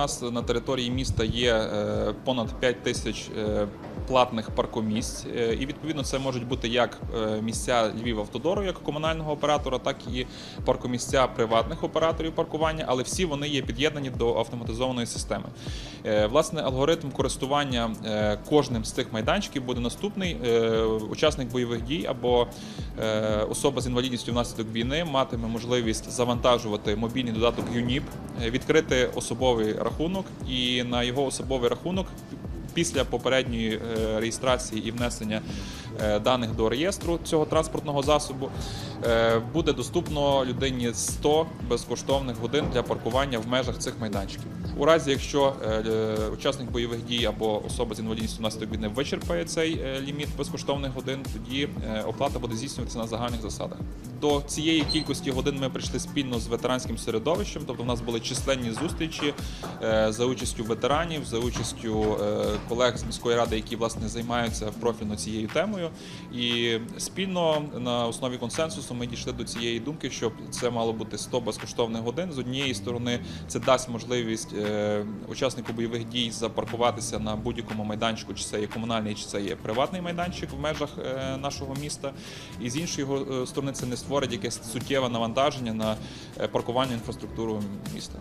нас на території міста є е, понад 5 тисяч е, платних паркомісць, Е, і відповідно це можуть бути як місця Львів автодору, як комунального оператора, так і паркомісця приватних операторів паркування, але всі вони є під'єднані до автоматизованої системи. Власне, алгоритм користування кожним з цих майданчиків буде наступний. Учасник бойових дій або особа з інвалідністю внаслідок війни матиме можливість завантажувати мобільний додаток ЮНІП, е, відкрити особовий рахунок і на його особовий рахунок. Після попередньої е, реєстрації і внесення е, даних до реєстру цього транспортного засобу е, буде доступно людині 100 безкоштовних годин для паркування в межах цих майданчиків. У разі, якщо учасник бойових дій або особа з інвалідністю внаслідок війни вичерпає цей ліміт безкоштовних годин, тоді оплата буде здійснюватися на загальних засадах. До цієї кількості годин ми прийшли спільно з ветеранським середовищем, тобто в нас були численні зустрічі е, за участю ветеранів, за участю е, колег з міської ради, які власне займаються профільно цією темою. І спільно на основі консенсусу ми дійшли до цієї думки, щоб це мало бути 100 безкоштовних годин. З однієї сторони, це дасть можливість е, учаснику бойових дій запаркуватися на будь-якому майданчику, чи це є комунальний, чи це є приватний майданчик в межах нашого міста. І з іншої сторони, це не створить якесь суттєве навантаження на паркування паркувальну інфраструктуру міста.